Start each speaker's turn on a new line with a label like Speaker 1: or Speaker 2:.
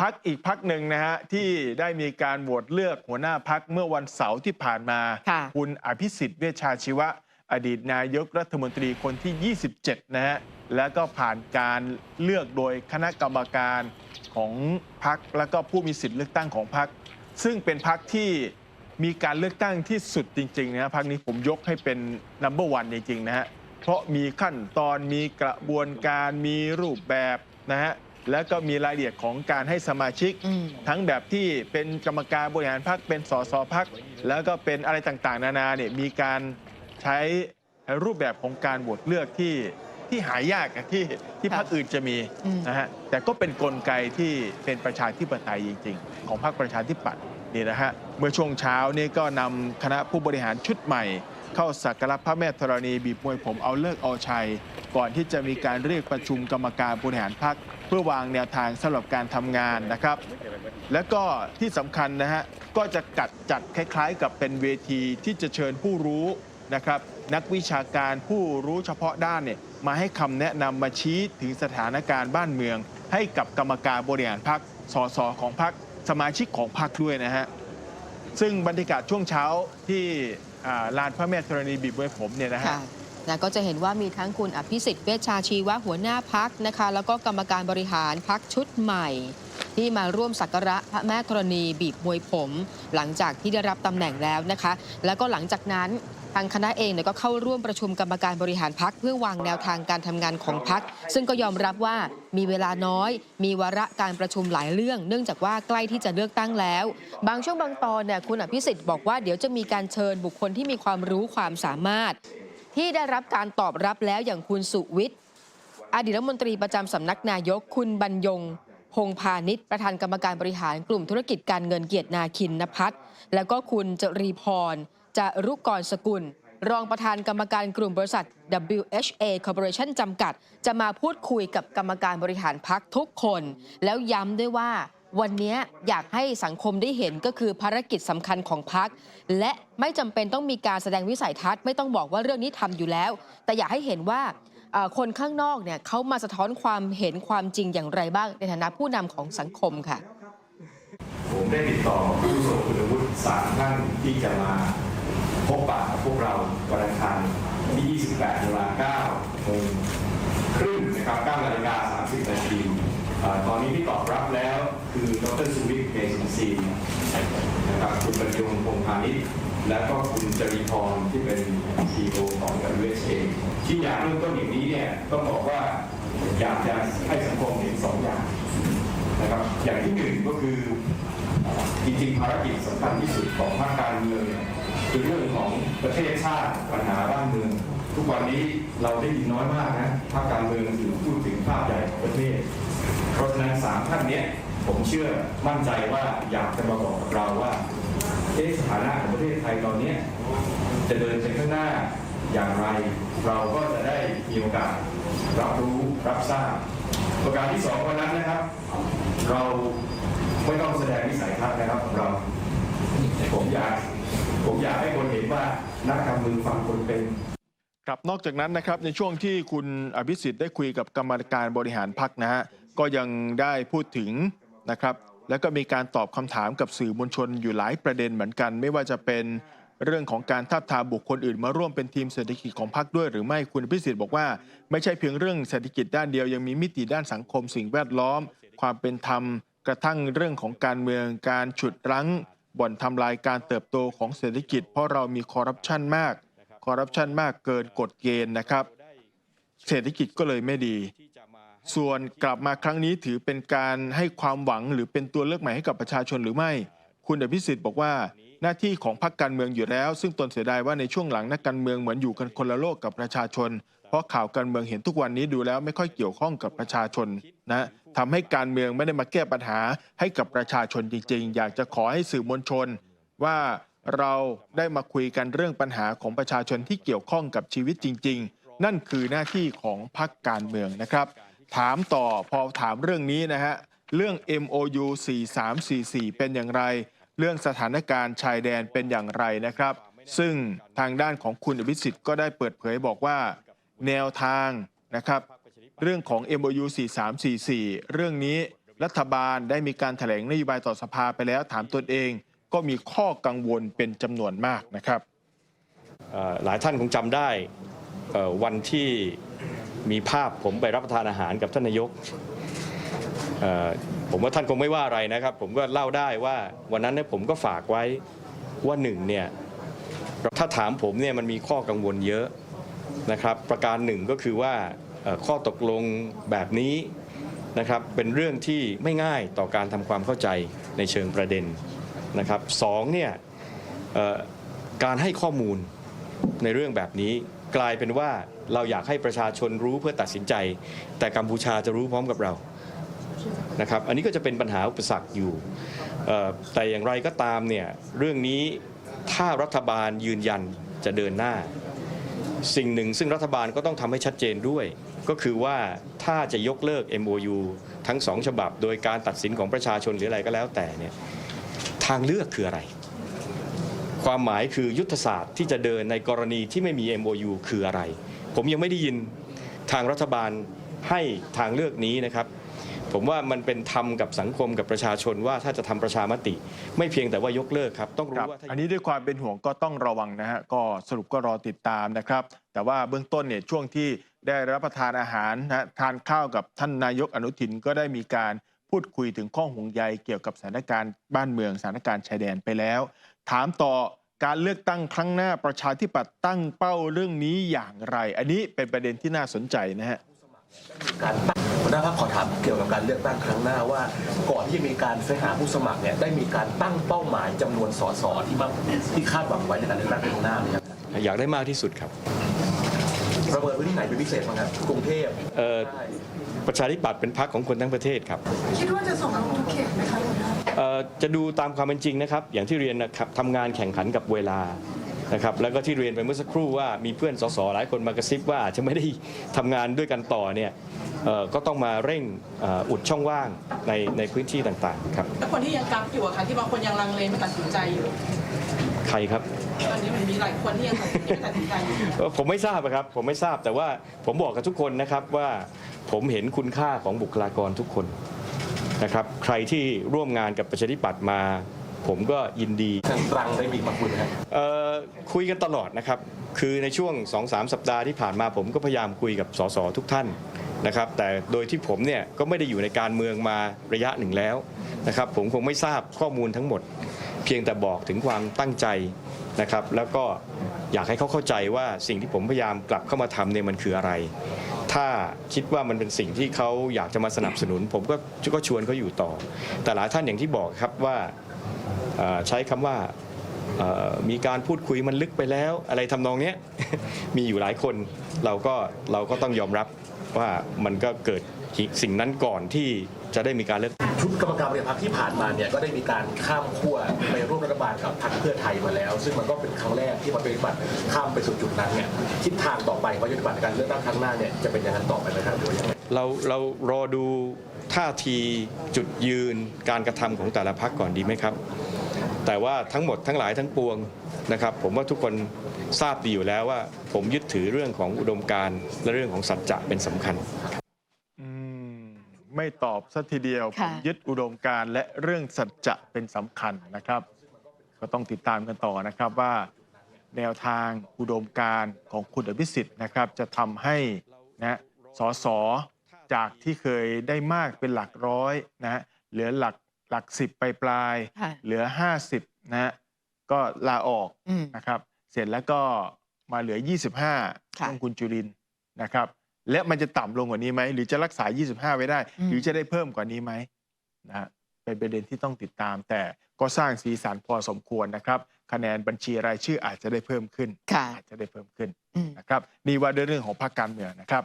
Speaker 1: พักอีกพักหนึ่งนะฮะที่ได้มีการโหวตเลือกหัวหน้าพักเมื่อวันเสาร์ที่ผ่านมา
Speaker 2: ค่ะ
Speaker 1: ณอภิสิทธิ์เวชชาชีวะ อดีตนายกรัฐมนตรีคนที่ 27 นะฮะแล้วก็ผ่านการเลือกโดยคณะกรรมการของพักแล้วก็ผู้มีสิทธิ์เลือกตั้งของพัก ซึ่งเป็นพักที่มีการเลือกตั้งที่สุดจริงๆนะฮะพักนี้ผมยกให้เป็นนัมเบอร์วันจริงๆนะฮะเพราะมีขั้นตอนมีกระบวนการมีรูปแบบนะฮะ แล้วก็มีรายละเอียดของการให้สมาชิก
Speaker 2: อืม
Speaker 1: ทั้งแบบที่เป็นกรรมการบริหารพักเป็นสสพักแล้วก็เป็นอะไรต่างๆ นานาเนี่ยมีการใช้รูปแบบของการโหวตเลือกที่ที่หายากอะที่ที่
Speaker 2: ค่ะ
Speaker 1: พรรคอื่นจะมี
Speaker 2: อืม
Speaker 1: นะฮะแต่ก็เป็นนกลไกที่เป็นประชาธิปไตยจริง ๆ ของพรรคประชาธิปัตย์นี่นะฮะเมื่อช่วงเช้านี่ก็นำคณะผู้บริหารชุดใหม่ เข้าสักการะพระแม่ธรณีบีบมวยผมเอาเลิกเอาชัย ก่อนที่จะมีการเรียกประชุมกรรมการบริหารพรรค เพื่อวางแนวทางสำหรับการทำงานนะครับ แล้วก็ที่สำคัญนะฮะก็จะกัดจัดคล้ายๆ กับเป็นเวทีที่จะเชิญผู้รู้นะครับนักวิชาการผู้รู้เฉพาะด้านเนี่ยมาให้คำแนะนำมาชี้ถึงสถานการณ์บ้านเมือง ให้กับกรรมการบริหารพรรคสสของพรรคสมาชิกของพรรคด้วยนะฮะซึ่งบรรยากาศช่วงเช้าที่ลานพระแม่ธรณีบีบมวยผมเนี่ยนะฮะ
Speaker 2: นะก็จะเห็นว่ามีทั้งคุณอภิสิทธิ์เวชชาชีวะหัวหน้าพักนะคะ แล้วก็กรรมการบริหารพักชุดใหม่ ที่มาร่วมสักการะพระแม่ธรณีบีบมวยผม หลังจากที่ได้รับตำแหน่งแล้วนะคะ แล้วก็หลังจากนั้นทางคณะเองเนี่ยก็เข้าร่วมประชุมกรรมการบริหารพักเพื่อวางแนวทางการทำงานของพัก ซึ่งก็ยอมรับว่ามีเวลาน้อย มีวาระการประชุมหลายเรื่อง เนื่องจากว่าใกล้ที่จะเลือกตั้งแล้ว บางช่วงบางตอนเนี่ยคุณอภิสิทธิ์บอกว่าเดี๋ยวจะมีการเชิญบุคคลที่มีความรู้ความสามารถ ที่ได้รับการตอบรับแล้วอย่างคุณสุวิทย์อดีตรัฐมนตรีประจำสำนักนายกคุณบรรยงพงพาณิชย์ประธานกรรมการบริหารกลุ่มธุรกิจการเงินเกียรตินาคินนพัฒน์แล้วก็คุณจรีพรจารุกรสกุล รองประธานกรรมการกลุ่มบริษัท WHA Corporation จำกัด จะมาพูดคุยกับกรรมการบริหารพักทุกคน แล้วย้ำด้วยว่า วันนี้อยากให้สังคมได้เห็นก็คือภารกิจสำคัญของพัก และไม่จำเป็นต้องมีการแสดงวิสัยทัศน์ไม่ต้องบอกว่าเรื่องนี้ทำอยู่แล้ว แต่อยากให้เห็นว่าคนข้างนอกเนี่ยเขามาสะท้อนความเห็นความจริงอย่างไรบ้าง ในฐานะผู้นำของสังคมค่ะ
Speaker 3: ผมได้ติดต่อผู้ทรงคุณวุฒิสามท่านที่จะมาพบปะกับพวกเราวันอังคารที่ 28ตุลา9โมงครึ่งนะครับ9นาฬิกา30นาทีตอนนี้ที่ตอบรับแล้ว คือดรสุวิทย์เกษมศรีนะครับคุณบรรยงพงพาณิชย์และก็คุณจริพรที่เป็น CEO ของ WHA ที่อยากเริ่มต้นอย่างนี้เนี่ยต้องบอกว่าอยากจะให้สังคมเห็นสองอย่างนะครับอย่างที่หนึ่งก็คือจริงๆภารกิจสำคัญที่สุดของภาคการเมืองเนี่ยคือเรื่องของประเทศชาติปัญหาบ้านเมือง ทุกวันนี้เราได้ยินน้อยมากนะภาคการเมืองถึงพูดถึงภาพใหญ่ของประเทศ เพราะฉะนั้นสามท่านเนี้ย ผมเชื่อมั่นใจว่าอยากจะมาบอกกับเราว่าเอ๊ะสถานะของประเทศไทยตอนนี้จะเดินไปข้างหน้าอย่างไร เราก็จะได้มีโอกาสรับรู้รับทราบประการที่สองวันนั้นนะครับ เราไม่ต้องแสดงวิสัยทัศน์นะครับของเราผมอยากผมอยากให้คนเห็นว่านักการเมืองฟังคนเป็น
Speaker 1: ครับนอกจากนั้นนะครับในช่วงที่คุณอภิสิทธิ์ได้คุยกับกรรมการบริหารพักนะฮะก็ยังได้พูดถึง นะครับ แล้วก็มีการตอบคำถามกับสื่อมวลชนอยู่หลายประเด็นเหมือนกัน ไม่ว่าจะเป็นเรื่องของการทับทามบุคคลอื่นมาร่วมเป็นทีมเศรษฐกิจของพรรคด้วยหรือไม่คุณอภิสิทธิ์บอกว่าไม่ใช่เพียงเรื่องเศรษฐกิจด้านเดียวยังมีมิติด้านสังคมสิ่งแวดล้อม ความเป็นธรรม กระทั่งเรื่องของการเมืองการฉุดรั้ง บ่อนทำลายการเติบโตของเศรษฐกิจ เพราะเรามีคอร์รัปชันมากคอร์รัปชันมากเกินกฎเกณฑ์นะครับ เศรษฐกิจก็เลยไม่ดี ส่วนกลับมาครั้งนี้ถือเป็นการให้ความหวังหรือเป็นตัวเลือกใหม่ให้กับประชาชนหรือไม่ คุณอภิสิทธิ์บอกว่าหน้าที่ของพรรคการเมืองอยู่แล้ว ซึ่งตนเสียดายว่าในช่วงหลังนักการเมืองเหมือนอยู่กันคนละโลกกับประชาชน เพราะข่าวการเมืองเห็นทุกวันนี้ดูแล้วไม่ค่อยเกี่ยวข้องกับประชาชนนะทำให้การเมืองไม่ได้มาแก้ปัญหาให้กับประชาชนจริง ๆ อยากจะขอให้สื่อมวลชน ว่าเราได้มาคุยกันเรื่องปัญหาของประชาชนที่เกี่ยวข้องกับชีวิตจริง ๆ นั่นคือหน้าที่ของพรรคการเมืองนะครับ ถามต่อพอถามเรื่องนี้นะฮะ เรื่อง MOU 4344 เป็นอย่างไร เรื่องสถานการณ์ชายแดนเป็นอย่างไรนะครับ ซึ่งทางด้านของคุณอภิสิทธิ์ก็ได้เปิดเผยบอกว่า แนวทางนะครับ เรื่องของ MOU 4344 เรื่องนี้รัฐบาลได้มีการแถลงนโยบายต่อสภาไปแล้วถามตนเอง ก็มีข้อกังวลเป็นจำนวนมากนะครับ
Speaker 3: หลายท่านคงจำได้วันที่ มีภาพผมไปรับประทานอาหารกับท่านนายกผมว่าท่านคงไม่ว่าอะไรนะครับ ผมก็เล่าได้ว่าวันนั้นเนี่ยผมก็ฝากไว้ว่าหนึ่งเนี่ยถ้าถามผมเนี่ยมันมีข้อกังวลเยอะนะครับ ประการหนึ่งก็คือว่าข้อตกลงแบบนี้นะครับเป็นเรื่องที่ไม่ง่ายต่อการทำความเข้าใจในเชิงประเด็นนะครับสองเนี่ยการให้ข้อมูลในเรื่องแบบนี้กลายเป็นว่า เราอยากให้ประชาชนรู้เพื่อตัดสินใจ แต่กัมพูชาจะรู้พร้อมกับเรานะครับอันนี้ก็จะเป็นปัญหาอุปสรรคอยู่ แต่อย่างไรก็ตามเนี่ยเรื่องนี้ถ้ารัฐบาลยืนยันจะเดินหน้า สิ่งหนึ่งซึ่งรัฐบาลก็ต้องทำให้ชัดเจนด้วย ก็คือว่าถ้าจะยกเลิก MOU ทั้งสองฉบับ โดยการตัดสินของประชาชนหรืออะไรก็แล้วแต่เนี่ยทางเลือกคืออะไร ความหมายคือยุทธศาสตร์ที่จะเดินในกรณีที่ไม่มี MOU คืออะไร ผมยังไม่ได้ยินทางรัฐบาลให้ทางเลือกนี้นะครับ ผมว่ามันเป็นธรรมกับสังคมกับประชาชนว่าถ้าจะทำประชามติ ไม่เพียงแต่ว่ายกเลิกครับต้อง
Speaker 1: ค
Speaker 3: รู้
Speaker 1: รับ
Speaker 3: ว่าถ้า
Speaker 1: อันนี้ด้วยความเป็นห่วงก็ต้องระวังนะฮะก็สรุปก็รอติดตามนะครับ แต่ว่าเบื้องต้นเนี่ยช่วงที่ได้รับประทานอาหารนะทานข้าวกับท่านนายกอนุทินก็ได้มีการพูดคุยถึงข้อห่วงใยเกี่ยวกับสถานการณ์บ้านเมืองสถานการณ์ชายแดนไปแล้ว ถามต่อ การเลือกตั้งครั้งหน้าประชาธิปัตย์ตั้งเป้าเรื่องนี้อย่างไร อันนี้เป็นประเด็นที่น่าสนใจนะฮะ
Speaker 4: การตั้งหัวหน้าพักขอถามเกี่ยวกับการเลือกตั้งครั้งหน้าว่า ก่อนที่จะมีการเสนอหาผู้สมัครเนี่ยได้มีการตั้งเป้าหมายจำนวนสสที่มากที่คาดหวังไว้ในการเลือกตั้งครั้งหน้าไหมครับ
Speaker 3: อยากได้มากที่สุดครับ
Speaker 4: ประเมินพื้นที่ไหนเป็นพิเศษบ้างครับกรุงเทพ
Speaker 3: เอ่อ
Speaker 4: ใช่
Speaker 3: ประชาธิปัตย์เป็นพรรคของคนทั้งประเทศครับ
Speaker 5: คิดว่าจะส่ง เอ่
Speaker 3: อจะดูตามความเป็นจริงนะครับ อย่างที่เรียนนะครับทำงานแข่งขันกับเวลานะครับแล้วก็ที่เรียนไปเมื่อสักครู่ว่ามีเพื่อนสสหลายคนมากระซิบว่าอาจจะไม่ได้ทำงานด้วยกันต่อเนี่ยเอ่อก็ต้องมาเร่งเอ่ออุดช่องว่างในในพื้นที่ต่างๆครับ
Speaker 5: แล้วคนที่ยังกักอยู่อะค่ะที่บางคนยังลังเลไม่ตัดสินใจอยู่
Speaker 3: ใครครับ
Speaker 5: ตอนนี้มันมีหลายคนที่ยังตัดสินไม่ตัดสินใจอยู่
Speaker 3: เอ่อผมไม่ทราบอะครับผมไม่ทราบแต่ว่าผมบอกกับทุกคนนะครับว่าผมเห็นคุณค่าของบุคลากรทุกคน นะครับ ใครที่ร่วมงานกับประชาธิปัตย์มา ผมก็ยินดี
Speaker 4: ทางตรังได้มีมาคุยไหมครับ
Speaker 3: เอ่อคุยกันตลอดนะครับ คือในช่วง 2-3 สัปดาห์ที่ผ่านมาผมก็พยายามคุยกับสสทุกท่านนะครับ แต่โดยที่ผมเนี่ยก็ไม่ได้อยู่ในการเมืองมาระยะหนึ่งแล้วนะครับ ผมคงไม่ทราบข้อมูลทั้งหมด เพียงแต่บอกถึงความตั้งใจนะครับ แล้วก็อยากให้เขาเข้าใจว่าสิ่งที่ผมพยายามกลับเข้ามาทำเนี่ยมันคืออะไร ถ้าคิดว่ามันเป็นสิ่งที่เขาอยากจะมาสนับสนุน ผมก็ก็ชวนเขาอยู่ต่อ แต่หลายท่านอย่างที่บอกครับว่าใช้คำว่ามีการพูดคุยมันลึกไปแล้ว อะไรทำนองนี้มีอยู่หลายคนเราก็เราก็ต้องยอมรับว่ามันก็เกิด สิ่งนั้นก่อนที่จะได้มีการเลือก
Speaker 4: ชุดกรรมการบริหารพรรคที่ผ่านมาเนี่ยก็ได้มีการข้ามขั้วไปร่วมรัฐบาลกับพรรคเพื่อไทยมาแล้ว ซึ่งมันก็เป็นครั้งแรกที่มันเป็นบัตรข้ามไปสู่จุดนั้นเนี่ยทิศทางต่อไปว่ายุทธบาทในการเลือกตั้งครั้งหน้าเนี่ยจะเป็นอย่างนั้นต่อไปไหมครับหรือว่ายังไง
Speaker 3: เราเรารอดูท่าทีจุดยืนการกระทำของแต่ละพักก่อนดีไหมครับ แต่ว่าทั้งหมดทั้งหลายทั้งปวงนะครับ ผมว่าทุกคนทราบดีอยู่แล้วว่า ผมยึดถือเรื่องของอุดมการณ์และเรื่องของสัจจะเป็นสำคัญ
Speaker 1: อืม ไม่ตอบสัทีเดียวผ
Speaker 2: ค่ะ
Speaker 1: มยึดอุดมการณ์และเรื่องสัจจะเป็นสำคัญนะครับ ก็ต้องติดตามกันต่อนะครับว่า แนวทางอุดมการณ์ของคุณอภิสิทธิ์นะครับ จะทำให้นะสสจากที่เคยได้มากเป็นหลักร้อยนะฮะเหลือหลักหลักสิบไปปลายๆ
Speaker 2: ค่ะ
Speaker 1: เหลือ 50 นะฮะก็ลาออก
Speaker 2: อืม
Speaker 1: นะครับ เสร็จแล้วก็มาเหลือ 25
Speaker 2: ค่ะ
Speaker 1: ช่วงคุณจุรินทร์นะครับ และมันจะต่ำลงกว่านี้ไหม หรือจะรักษา 25 ไว้ได้
Speaker 2: อืม
Speaker 1: หรือจะได้เพิ่มกว่านี้ไหมนะฮะเป็นประเด็นที่ต้องติดตาม แต่ก็สร้างสีสันพอสมควรนะครับ คะแนนบัญชีรายชื่ออาจจะได้เพิ่มขึ้น
Speaker 2: ค่ะ
Speaker 1: อาจจะได้เพิ่มขึ้น
Speaker 2: อืม
Speaker 1: นะครับนี่ว่าด้วยเรื่องของพรรคการเมืองนะครับ